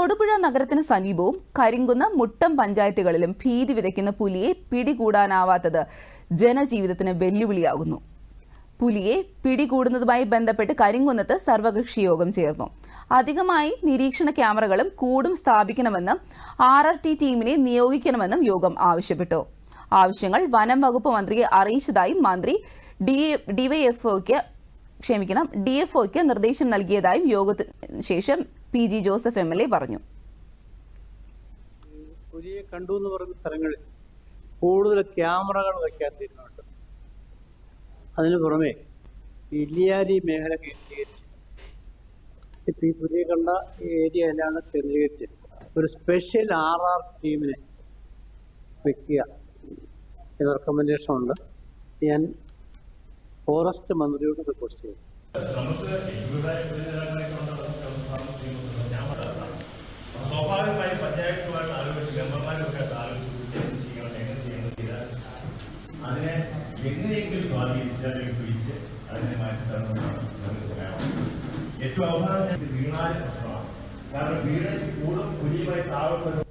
തൊടുപുഴ നഗരത്തിന് സമീപവും കരിങ്കുന്ന് മുട്ടം പഞ്ചായത്തുകളിലും ഭീതി വിതയ്ക്കുന്ന പുലിയെ പിടികൂടാനാവാത്തത് ജനജീവിതത്തിന് വെല്ലുവിളിയാകുന്നു. പുലിയെ പിടികൂടുന്നതുമായി ബന്ധപ്പെട്ട് കരിങ്കുന്നത്ത് സർവകക്ഷി യോഗം ചേർന്നു. അധികമായി നിരീക്ഷണ ക്യാമറകളും കൂടും സ്ഥാപിക്കണമെന്നും ആർ ആർ ടി ടീമിനെ നിയോഗിക്കണമെന്നും യോഗം ആവശ്യപ്പെട്ടു. ആവശ്യങ്ങൾ വനം വകുപ്പ് മന്ത്രിയെ അറിയിച്ചതായും മന്ത്രി ഡി ഡിവൈഎഫ്ഒക്ക് ക്ഷമിക്കണം ഡി എഫ് നിർദ്ദേശം നൽകിയതായും യോഗത്തിന് ശേഷം P G Joseph M L A പറഞ്ഞു. പുലിയെ കണ്ടു എന്ന് പറയുന്ന സ്ഥലങ്ങളിൽ കൂടുതൽ ക്യാമറകൾ വയ്ക്കാൻ തീരുമാനമുണ്ട്. അതിനു പുറമെ ഇല്ലിയാരി മേഖല കേന്ദ്രീകരിച്ച്. ഇപ്പം ഈ പുലിയെ കണ്ട ഏരിയയിലാണ് കേന്ദ്രീകരിച്ച് ഒരു സ്പെഷ്യൽ ആർ ആർ ടീമിനെ വെക്കുക എന്ന റെക്കമെൻഡേഷൻ ഉണ്ട് ഞാൻ ഫോറസ്റ്റ് മന്ത്രിയോട് റിക്വസ്റ്റ് ചെയ്യും അതിനെ എങ്ങനെയെങ്കിലും സ്വാധീനിച്ചാൽ പിടിച്ച് അതിനെ മാറ്റിത്തരണമെന്നാണ് നമുക്ക് പറയാം ഏറ്റവും അവസാനം വീണാലും പ്രശ്നമാണ്. കാരണം വീണ് കൂടും പുലിയുമായി താഴോട്ട്